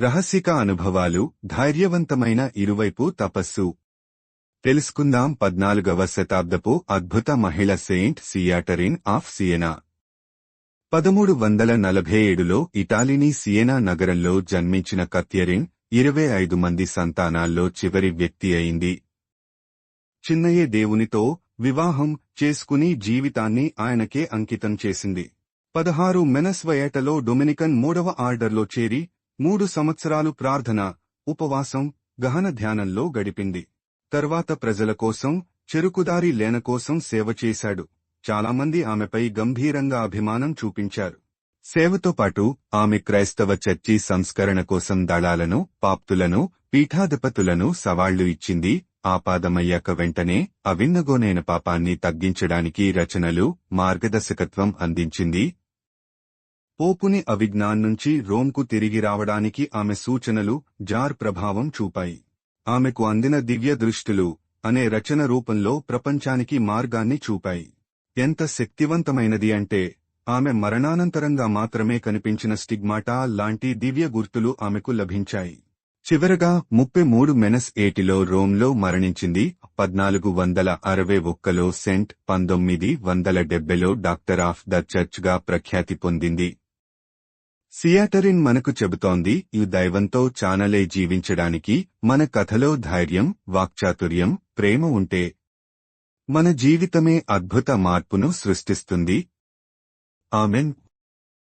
రహస్యక అనుభవాలు ధైర్యవంతమైన ఇరువైపు తపస్సు. తెలుసుకుందాం పద్నాలుగవ శతాబ్దపు అద్భుత మహిళ సెయింట్ సియాటరిన్ ఆఫ్ సియనా. పదమూడు వందల నలభై ఏడులో ఇటాలీని సియనా నగరంలో జన్మించిన కత్యరిన్ ఇరవై ఐదు మంది సంతానాల్లో చివరి వ్యక్తి అయింది. చిన్నయ్య దేవునితో వివాహం చేసుకుని జీవితాన్ని ఆయనకే అంకితం చేసింది. పదహారు మెనస్వయేటలో డొమినికన్ మూడవ ఆర్డర్లో చేరి మూడు సంవత్సరాలు ప్రార్థన ఉపవాసం గహన ధ్యానంలో గడిపింది. తర్వాత ప్రజల కోసం చెరుకుదారి లేన కోసం సేవ చేశాడు. చాలామంది ఆమెపై గంభీరంగా అభిమానం చూపించారు. సేవతో పాటు ఆమె క్రైస్తవ చర్చి సంస్కరణ కోసం దళాలను పాప్తులను పీఠాధిపతులను సవాళ్ళు ఇచ్చింది. ఆపాదమయ్యాక వెంటనే అవిన్నగోనైన పాపాన్ని తగ్గించడానికి రచనలు మార్గదర్శకత్వం అందించింది. పోపుని అవిజ్ఞాన్ నుంచి రోమ్కు తిరిగి రావడానికి ఆమె సూచనలు జార్ ప్రభావం చూపాయి. ఆమెకు అందిన దివ్య దృష్టులు అనే రచన రూపంలో ప్రపంచానికి మార్గాన్ని చూపాయి. ఎంత శక్తివంతమైనది అంటే ఆమె మరణానంతరంగా మాత్రమే కనిపించిన స్టిగ్మాటా లాంటి దివ్య గుర్తులు ఆమెకు లభించాయి. చివరగా ముప్పై మూడు మెనస్ ఏటిలో రోమ్లో మరణించింది పద్నాలుగు వందల అరవై ఒక్కలో సెంట్ పంతొమ్మిది వందల డెబ్బెలో డాక్టర్ ఆఫ్ ద చర్చ్గా ప్రఖ్యాతి పొందింది. సియాటరిన్ మనకు చెబుతోంది ఈ దైవంతో చానలే జీవించడానికి మన కథలో ధైర్యం వాక్చాతుర్యం ప్రేమ ఉంటే మన జీవితమే అద్భుత మార్పును సృష్టిస్తుంది. ఆమెన్.